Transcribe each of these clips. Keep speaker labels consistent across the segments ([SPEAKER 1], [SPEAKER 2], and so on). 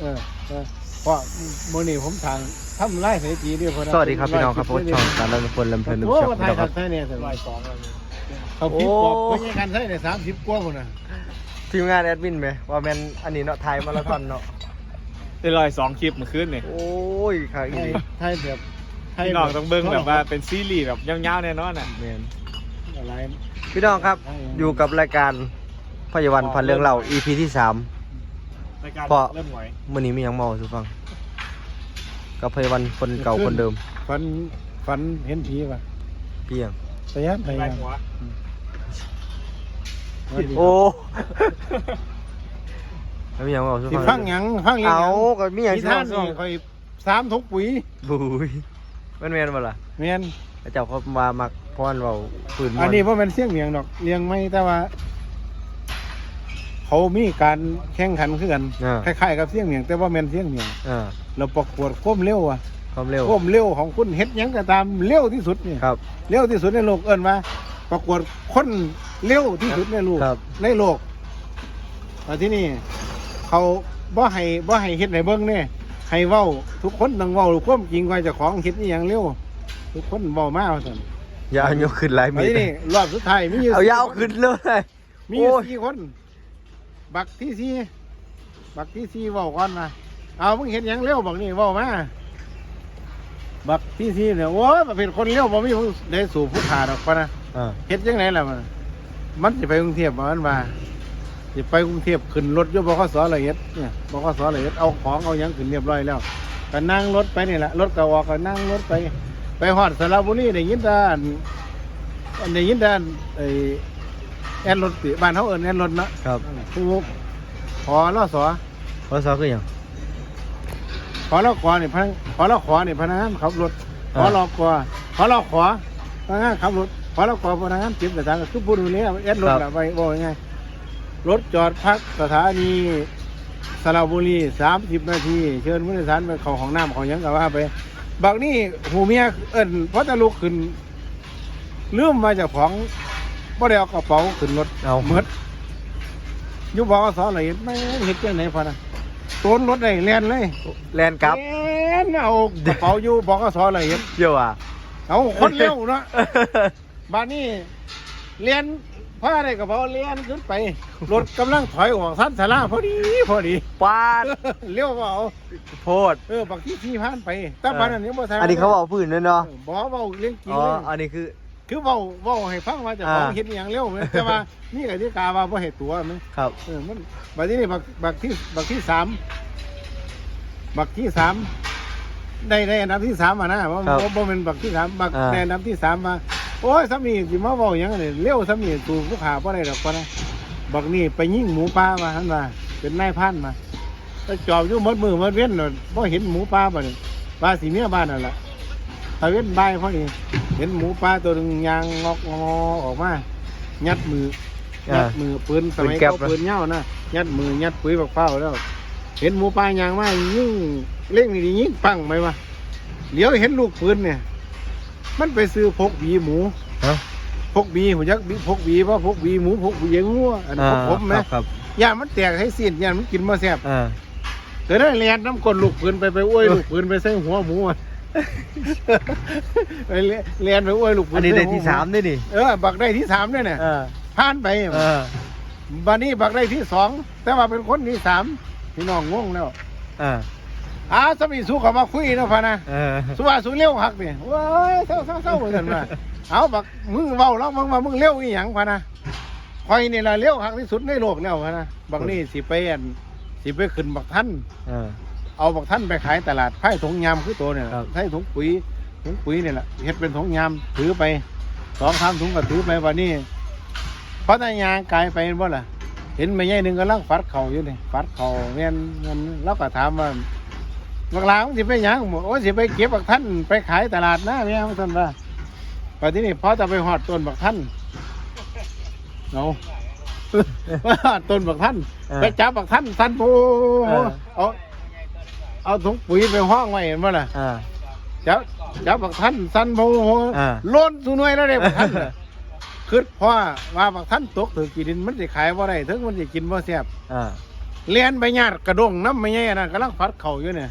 [SPEAKER 1] เออเออเพราะมื้อนี้ผมทางทำไร่สถิติด้วยพอนะ
[SPEAKER 2] สวัสดีครับพี่น้องครับผมช่องการดำเนินคนลำเพลินนุ่ม
[SPEAKER 1] โอ้
[SPEAKER 2] ชอบ
[SPEAKER 1] มาไท
[SPEAKER 2] พี่
[SPEAKER 1] ย
[SPEAKER 2] น้องค
[SPEAKER 1] กั
[SPEAKER 2] รั
[SPEAKER 1] บบไทยเนี่ยส
[SPEAKER 3] ร้
[SPEAKER 1] บา
[SPEAKER 3] อยยสองแล้วนี่
[SPEAKER 1] เขาพิษปอบไม่ใช่กันไทยเนี่ยสามสิบกว่าคนน่ะ
[SPEAKER 2] ทีมงานแอดมินไหมว่าแมนอันนี้เนาะไทยมาราธอนเนาะ
[SPEAKER 3] ได้ร้อยสองคลิปเมื่อคืนนี่
[SPEAKER 2] โอ้ยค่ะอี
[SPEAKER 1] ไทย
[SPEAKER 2] นี่
[SPEAKER 1] ไทยแบบไทย
[SPEAKER 3] พี่น้องต้องเบิ่งแบบว่าเป็นซีรีส์แบบยาวๆแน่นอนอะ
[SPEAKER 2] แมน
[SPEAKER 1] อะไร
[SPEAKER 2] พี่น้องครับอยู่กับรายการพยาวันพันเรื่องเล่า EP ที่สาม
[SPEAKER 3] รายการ
[SPEAKER 2] เพราะ
[SPEAKER 3] เริ่มไหว
[SPEAKER 2] มื่อนี้มีหยังเมาสุฟัง กับพยาวันคนเก่าคนเดิม
[SPEAKER 1] ฝันฝันเห็นผีป่ะ
[SPEAKER 2] เพียง
[SPEAKER 1] พยายามพยา
[SPEAKER 3] ไล่
[SPEAKER 1] ยาม
[SPEAKER 3] หัว
[SPEAKER 2] โอ้แล้วมีหยังเมาสุ
[SPEAKER 1] สิ
[SPEAKER 2] ฟัง
[SPEAKER 1] ฟังหยังฟังเรื่องห
[SPEAKER 2] เอา
[SPEAKER 1] ยัง
[SPEAKER 2] ก็มีหยัง
[SPEAKER 1] นิ
[SPEAKER 2] สิ
[SPEAKER 1] ทา
[SPEAKER 2] เมานสุฟั
[SPEAKER 1] นี่
[SPEAKER 2] ง
[SPEAKER 1] คอยสามทุกปุ๋ย
[SPEAKER 2] บุ้ยมันแมนบ่ล่ะ
[SPEAKER 1] เมียน
[SPEAKER 2] แล้วเจ้าเขามามักพรเว้าปืนม่ว
[SPEAKER 1] อันนี้เพราะมันเสี่ยงเลียงดอกเลียงไม่แต่ว่า เขามีการแข่งขันขึ้นกัน
[SPEAKER 2] อ่า
[SPEAKER 1] คล้ายๆกับเสี่ยงเลียงแต่ว่าแมนเสี่ยงเลียง
[SPEAKER 2] อ่า
[SPEAKER 1] เราประกวดความเร็วอะ
[SPEAKER 2] ความเร็ว
[SPEAKER 1] ความเร็วของคุณเฮ็ดหยังก็ตามเร็วที่สุดนี่
[SPEAKER 2] ครับ
[SPEAKER 1] เร็วที่สุดในโลกเอิ้นว่าประกวดคนเร็วที่สุดในโลก
[SPEAKER 2] ครับ
[SPEAKER 1] ในโลกมาที่นี่เขาบ่ให้บ่ให้เฮ็ดให้เบิ่งเนี่ยให้เว้าทุกคนต้องเว้าความจริงว่าเจ้าของเฮ็ดอีหยังเร็วทุกคนเว้ามาว่าซั่น
[SPEAKER 2] อย่าเอายกขึ้นหลาย
[SPEAKER 1] มา
[SPEAKER 2] เมี
[SPEAKER 1] ที่นี่รอบสุดท้ายมีอยู่
[SPEAKER 2] เอาอยาเอาขึ้นเลย
[SPEAKER 1] มีอยู่
[SPEAKER 2] โอ้ย
[SPEAKER 1] สี่คน บักที่สี่บักที่สี่เว้าก่อนนะเอามึงเห็นหยังเร็วบักนี่เว้ามาบักที่สี่เนี่ยโอ้ยมันเป็นคนเร็วบ่มีผู้ได้สู่ผู้ขาดอกปะนะ
[SPEAKER 2] อ่า
[SPEAKER 1] เฮ็ดยังไงล่ะมันมันจะไปกรุงเทพบ่มันมาจะไปกรุงเทพขึ้นรถอยบขสละเอียดเนี่ยบขสละเอียดเอาของเอาหยังขึ้นเรียบร้อยแล้วก็นั่งรถไปนี่แหละรถก็ออกก็นั่งรถไป ไปฮอดสระบุรีได้ยินแต่อันอันได้ยินแต่อันไอ้ แอนรถติบ้านเฮาเอิ้นแอนรถเนาะ
[SPEAKER 2] ครับ
[SPEAKER 1] ผู้ขอรอสอ
[SPEAKER 2] พอสอคือหยัง
[SPEAKER 1] ขอรอขอนี่พนักขอรอขอนี่พนักงานขับรถขอรอขอขอรอขอพนักงานขับรถขอรอขอพนักงานเก็บสถานก็คือผู้ดูแลแอนรถละไปบอกยังไงรถจอดพักสถานีสระบุรีสามสิบนาทีเชิญผู้โดยสารไปเข้าห้องน้ำของยังก็ว่าไปบักนี่หูเมียเอิ้นเพราะจะลุกขึ้นลืมมาจากของ บ่ได้เอากระเป๋าขึ้นรถ
[SPEAKER 2] เอา
[SPEAKER 1] เมืดอยุบบอกสอนอะไรไม่เห็นจังไหนพะนะต้นรถได้แล่นเลย
[SPEAKER 2] แลนกลับ
[SPEAKER 1] แล่นเอากระเป๋าอยู่บอกสอนอะไรเห็น
[SPEAKER 2] เยอะอะ
[SPEAKER 1] เอาคนเร็วเนาะบ้านนี้เลียนผ้าได้กระเป๋าเลียนขึ้นไปรถกำลังถอยออกสั้นสาราพอดีพอดี
[SPEAKER 2] ปาด
[SPEAKER 1] เลี้ยวว่าเอา
[SPEAKER 2] โพด
[SPEAKER 1] เออบักที่ที่ผ่านไปแต่บ้านอันนี้บ่ทัน
[SPEAKER 2] อันนี้เขาบอกพื้นด้วยเนาะ
[SPEAKER 1] บอกเบาเรื่องจริง
[SPEAKER 2] อ๋อ
[SPEAKER 1] เลย
[SPEAKER 2] อันนี้คือ
[SPEAKER 1] คือเบาเบาให้ฟังว่าเจะของ
[SPEAKER 2] อ่า
[SPEAKER 1] เห็นอหย่างเร็วไหมแต่ว่านี่กติกาว่าบ่ให้ตัวมั้ย
[SPEAKER 2] ครับ
[SPEAKER 1] เออมันบักที่นี่บักบักที่บักที่สามบักที่สามได้ได้อันดับที่สามอะนะว่า
[SPEAKER 2] ครับ
[SPEAKER 1] ว่าบ่เป็นบักที่สามบัก
[SPEAKER 2] อ่า
[SPEAKER 1] ในอันดับที่สามมาโอ้ยสามีสิมาเว้าหยังนี่เร็วสามีตูผู้ขาบ่ได้ดอกปะนะบักนี่ไปยิงหมูป่ามาหั่นว่าเป็นนายพันมาไปจอบอยู่หมดมือหมดเว้นน่ะบ่เห็นหมูป่าบ่นี่ว่าสิเมียบ้านนั่นล่ะ ถ้าเว้นบ่ายพอดีเห็นหมูป่าตัวหนึงยางงอกงอออกมายัดมือยั
[SPEAKER 2] อ่า
[SPEAKER 1] ดมือปืนสมัย
[SPEAKER 2] ปืนแก๊ป
[SPEAKER 1] เขา
[SPEAKER 2] นะ
[SPEAKER 1] ปืนเหย้านะยัดมือยัดปุ๋ยบักเป้าแล้ว เห็นหมูป่ายางมายิ่งเล่งนี่ยิ่งปังไหมวะเดี๋ยวเห็นลูกปืนเนี่ย มันไปซื้อพกบีหมู
[SPEAKER 2] ฮะ
[SPEAKER 1] พกบีหัวยักษ์บีพกบีเพราะพกบีหมูพกบียังงัวอันนั้นพกผม
[SPEAKER 2] ค
[SPEAKER 1] นะ
[SPEAKER 2] รับครับ
[SPEAKER 1] ย่ามันแตกให้สิ้นย่ามันกินมาแซ่บ
[SPEAKER 2] อ่า
[SPEAKER 1] แต่ได้เลียนน้ำกลลูกปืนไปไปอ้วยลูกปืนไปใส่หัวหมูอะ ไปเลียเลียนไปอ้วยลูกปืน
[SPEAKER 2] อันนี้ได้
[SPEAKER 1] ใส่หัว
[SPEAKER 2] ที่สามด้วยนี่
[SPEAKER 1] เออบักได้ที่สามเนี่ยเนี่ย
[SPEAKER 2] อ่า
[SPEAKER 1] ผ่านไป
[SPEAKER 2] อ่า
[SPEAKER 1] บันนี้บักได้ที่สองแต่ว่าเป็นคนที่สามพี่น้องงงแล้ว
[SPEAKER 2] อ่า
[SPEAKER 1] อาสมีสู้เขามาคุยเนาะพะนะ
[SPEAKER 2] เออ
[SPEAKER 1] สู้ว่าสู้เร็วหักเนี่ยว้ายเศร้าเศร้าเศร้าเหมือนกันมาเอาบักมึงเว้าแล้วมึงว่ามึงเร็วอีหยังพะนะคอยนี่ละเร็วหักที่สุดในโลกแล้วพะนะบักนี่สิไปอันสิไปขึ้นบักท่าน
[SPEAKER 2] อ่า
[SPEAKER 1] เอาบักท่านไปขายตลาดไผ่ถุงยามคือตัวเนี่ย
[SPEAKER 2] ครับ
[SPEAKER 1] ไผ่ถุงปุ๋ยถุงปุ๋ยเนี่ยแหละเฮ็ดเป็นถุงยามถือไปสองสามถุงก็ถือไปวันนี้เพราะนายางกายไปเห็นบ่ล่ะ เห็นแม่ใหญ่หนึ่งกำลังฟัดเข่าอยู่นี่ฟัดเข่าเมียนเงินแล้วก็ถามว่าบักลามึงสิไปหยังบอกโอ้ยสิไปเก็บบักท่านไปขายตลาดนะเมียมันท่านว่าไปที่นี่พอจะไปหอดต้นบักท่านเอา ว่าต้นบักท่าน
[SPEAKER 2] เออ
[SPEAKER 1] ไปจับบักท่านท่านโพ
[SPEAKER 2] เออ
[SPEAKER 1] เอา เอาถุงปุ๋ยไปห้องไว้เห็นบ่ล่ะ
[SPEAKER 2] อ่า
[SPEAKER 1] จับจับบักท่านสันโพ
[SPEAKER 2] อ่า
[SPEAKER 1] ล้นสุนวยแล้วเด้บักท่านน่ะคือเพราะว่าบักท่านตกถือกี่ดินมันจะขายบ่ได้ถึงมันจะกินบ่แซ่บ
[SPEAKER 2] อ่า
[SPEAKER 1] เลียนไปญาติกระดงน้ำไม่ใหญ่นะกำลังพัดเข่าอยู่เนี่ย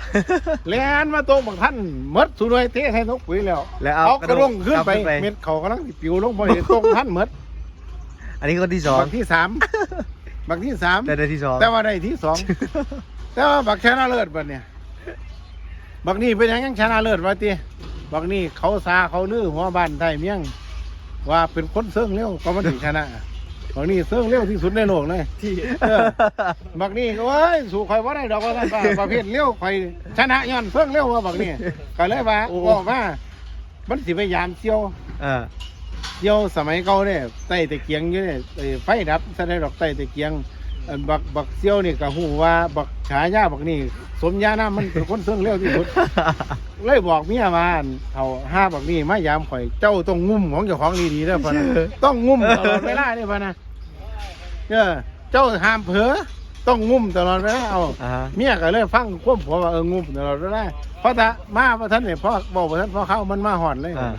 [SPEAKER 1] เลียนมาโตะบักท่านหมดสุดเลยเทให้นกปุ๋ยแล้ว
[SPEAKER 2] แล้วเอา
[SPEAKER 1] เอากระดงขึ้นไป
[SPEAKER 2] เอาขึ้นไป
[SPEAKER 1] เม็ดเข่ากำลังสิปิวลงพอเห็นตรงท่านหมด
[SPEAKER 2] อันนี้คนที่สอง
[SPEAKER 1] บักที่สามบักที่สาม
[SPEAKER 2] แต่ได้ที่สอง
[SPEAKER 1] แต่ว่าได้ที่สอง แต่ว่าบักชนะเลิศบัดเนี่ย บักนี่เป็นหยังยังชนะเลิศวะตีบักนี่เขาซาเขาลือหัวบ้านไทยเมียง ว่าเป็นคนเสื่องเร็วก็มันถึงชนะบักนี่เสื่องเร็วที่สุดในโลกเลยที่เออบักนี่ก็เว้ยสู่ใครว่าได้ดอกว่าท่านว่าประเภทเร็วใครชนะย้อนเสื่องเร็วว่าบักนี่ก็เลยว่าบอกว่ามันสิพยายามเที่ยว
[SPEAKER 2] เออ
[SPEAKER 1] เที่ยวสมัยเก่าเนี่ยใต้ตะเกียงอยู่เนี่ยไอ้ไฟดับแสดงดอกใต้ตะเกียง อันบักบักเซี่ยวนี่ก็หูว่าบักฉายาบักนี่สมญานะมันเป็นคนเสื่องเร็วที่สุด เลยบอกเมียมาอั่นเท่าห้าบักนี่มายามข่อยเจ้าต้องงุ่มของเจ้าของดีๆเด้อพ่อนะต้องงุ่มตลอดเวลาเนี่ยพ่อนะเออเจ้าห้ามเผลอต้องงุ่มตลอดเวลาเอา
[SPEAKER 2] อ่าฮะ
[SPEAKER 1] เมียก็เลยฟังควบผัวว่าเอองุ่มตลอดเวลาเพราะถ้ามาพระท่านเนี่ยพ่อบอกพระท่านพ่อเข้ามันมาหอดเลย
[SPEAKER 2] อ่า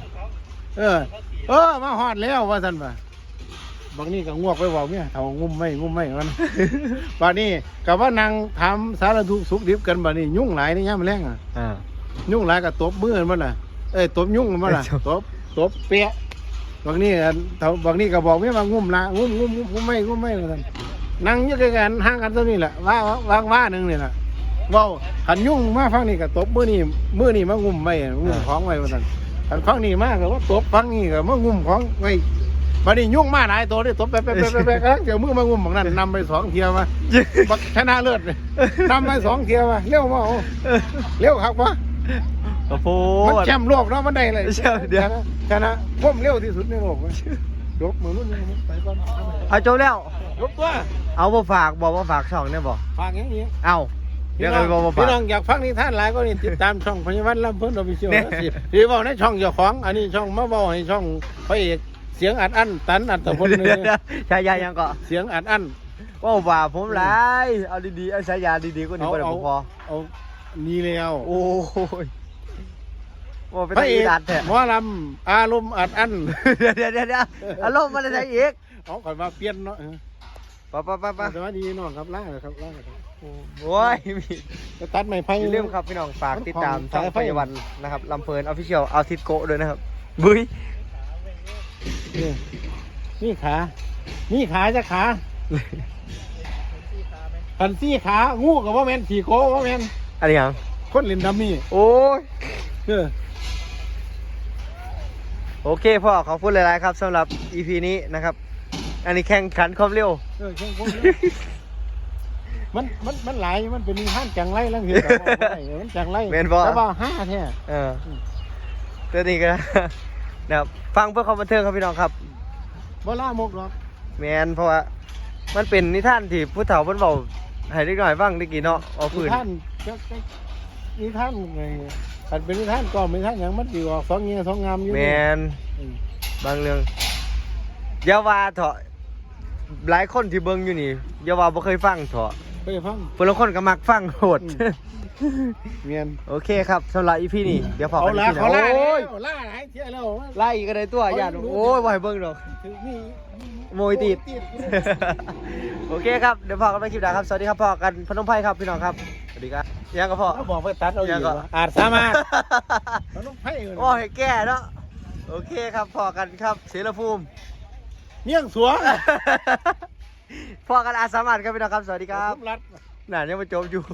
[SPEAKER 1] เออ เออ มาหอดแล้วว่าท่านว่า บางนี่ก็งวกไปบอกเนี่ยเท่างุ่มไม่งุ่มไม่มันบัดนี้กับว่านางทำสารทุกข์สุขดิบกันบัดนี้ยุ่งหลายในย่ามแรงอะ
[SPEAKER 2] อ่า
[SPEAKER 1] ยุ่งหลายกับตบมือมันล่ะเอ้ยตบยุ่งมันล่ะ
[SPEAKER 2] ตบ
[SPEAKER 1] ตบตบเปียะบางนี่อันเท่าบางนี่ก็บอกไม่มางุ่มละงุ่มงุ่มงุ่มงุ่มไม่งุ่มไม่เหมือนกันนั่งอยังกันห่างกันเท่านี้แหละว่าว่าว่าว่าหนึ่งนี่แหละเว่าขันยุ่งมาฟังนี่ก็ตบมือนี่มือนี่มางุ่มไม่งุ่มของไว้เหมือนกันขันฟังนี่มากก็ว่าตบฟังนี่ก็มางุ่มของไว้ บัดนี้ยุ่งมาหลายตัวได้ตบไปไปไปไปไปกำลังเดี๋ยวมือมางุ่มบางนั้นนำไปสองเทียวมาบักชนะเลิศเลยนำไปสองเทียวมาเร็วมาโอ้เร็วครับวะ
[SPEAKER 2] โอ้โห
[SPEAKER 1] มันแชมป์โลกเนาะมันได้เลย
[SPEAKER 2] แชมป์เดี๋ยว
[SPEAKER 1] ชนะพ่มเร็วที่สุดในโลกเว้ยยกมือรุ่นนี้ไปก่อน
[SPEAKER 2] เอาจบแล้ว
[SPEAKER 1] ยกตัว
[SPEAKER 2] เอาบ่ฝากบอกว่าฝากช่องเนี่ยบอก
[SPEAKER 1] ฝากอย่างนี้
[SPEAKER 2] เอาเดี๋ยว
[SPEAKER 1] พี่
[SPEAKER 2] ก็
[SPEAKER 1] น้อง
[SPEAKER 2] บอกว่าฝา
[SPEAKER 1] พี่
[SPEAKER 2] ก
[SPEAKER 1] น้องอยากฟังนิทานหลายก็นี่ติดตามช่องพญาวันลำเพิ่นโอฟิเชียล
[SPEAKER 2] เนี่ย
[SPEAKER 1] พี่บอกในช่องเจ้าของ อันนี้ช่องมาบอกให้ช่องพระเอก เสียงอัดอั้นตันอัตพล
[SPEAKER 2] เดี๋ยว
[SPEAKER 1] นี่
[SPEAKER 2] เดี๋ยวใช่ยังยังก็
[SPEAKER 1] เสียงอัดอั้น
[SPEAKER 2] ว่าว่าผมหลายเอาดีๆเอาใช้ยาดีๆก็ดีกว่าเดี๋ยวพอ
[SPEAKER 1] เอานี่แล้ว
[SPEAKER 2] โอ้ยว่าเป็น
[SPEAKER 1] พระเอ
[SPEAKER 2] อี
[SPEAKER 1] ก
[SPEAKER 2] ดัดแท้
[SPEAKER 1] หมอลำอารมณ์อัดอั้น
[SPEAKER 2] เดี๋ยวเดี๋ยวเดี๋ยวเดี๋ยวอารมณ์มันอะไรอีก
[SPEAKER 1] เอาก่อนมาเปลี่ยนเนาะเออ
[SPEAKER 2] ปะปะปะปะ
[SPEAKER 1] สวัสดีน้องครับล่าครับล่าครับ
[SPEAKER 2] โอ้ยมี
[SPEAKER 1] จะตัดไม้ไผ่
[SPEAKER 2] อย่าลืมครับพี่น้องฝากติดตาม
[SPEAKER 1] ของ
[SPEAKER 2] ช่อง
[SPEAKER 1] สายไฟ
[SPEAKER 2] พยาวันนะครับลำเพลินออฟฟิเชียลเอาทิตโกะด้วยนะครับบุ้ย
[SPEAKER 1] นี่นี่ขา นี่ขาจะขาขันซี่ขา งูกับว่าแมนขี่โก้ว่าแมน
[SPEAKER 2] อะไรอย่าง
[SPEAKER 1] คนเล่นดัมมี่
[SPEAKER 2] โอ้ย
[SPEAKER 1] เออ
[SPEAKER 2] โอเคพ่อขอบคุณหลาย ๆ ครับสำหรับ EP นี้นะครับ อันนี้แข่งขันความเร็ว
[SPEAKER 1] เออเช่งคนมันมันมันหลายมันเป็นห้านจังไรแล้วเห็นแต่ว่าบ่ได้มันจังไร
[SPEAKER 2] แม่นบ่
[SPEAKER 1] แต่ว่าห้าแท้
[SPEAKER 2] เออตัวนี้ก็ นะครับฟังเพื่อความบันเทิงครับพี่น้องครับ
[SPEAKER 1] บ่ล่ามกหรอก
[SPEAKER 2] แมนเพราะว่ามันเป็นนิทานที่ผู้เฒ่าเพิ่นเว้าให้เด็กน้อยฟังได้กี่เนาะเอา
[SPEAKER 1] นิ
[SPEAKER 2] พื้น
[SPEAKER 1] ท่านจะจะนิท่านไงขันเป็นนิท่านก็ไม่ท่านอย่างมันดีออกสองเงี้ยสองงามอยู่
[SPEAKER 2] แมน
[SPEAKER 1] อืม
[SPEAKER 2] บางเรื่องอย่าว่าเถอะหลายคนที่เบิ่งอยู่นี่อย่าว่าบ่เคยฟังเถอะ
[SPEAKER 1] ไปฟัง
[SPEAKER 2] เพิ่นละคนก็มักฟังโหด
[SPEAKER 1] อืม เมียน
[SPEAKER 2] โอเคครับสำหรับ EP นี้เดี๋ยวพอ
[SPEAKER 1] เอา
[SPEAKER 2] กัน
[SPEAKER 1] ละ
[SPEAKER 2] ที่
[SPEAKER 1] เขาล่า
[SPEAKER 2] โอ้ย
[SPEAKER 1] แล้วล่าหลายเที่ยวแล้ว
[SPEAKER 2] ไล่อีกก็ได้ตัวอย่าโอ้ยบ่ให้เบิ่งดอก
[SPEAKER 1] ถึงนี่
[SPEAKER 2] โมยติด โอเคครับเดี๋ยวพอกันไปคลิปหน้าครับสวัสดีครับพอกันพนมไพรครับพี่น้องครับสวัสดีครับยังก็พอ
[SPEAKER 1] เขาบอกไปตัดเอาอ
[SPEAKER 2] ยัง
[SPEAKER 1] ยู่
[SPEAKER 2] ก็
[SPEAKER 1] วะอาจสามารถเขาต้องให้เลย
[SPEAKER 2] โอ้ให้แก้เนาะโอเคครับพอกันครับเสรภูมิ
[SPEAKER 1] เมี่ยงสัว
[SPEAKER 2] พอกันอาสามัญครับพี่น้องครับสวัสดีครับ
[SPEAKER 1] รัด
[SPEAKER 2] หนายังมาจบอยู่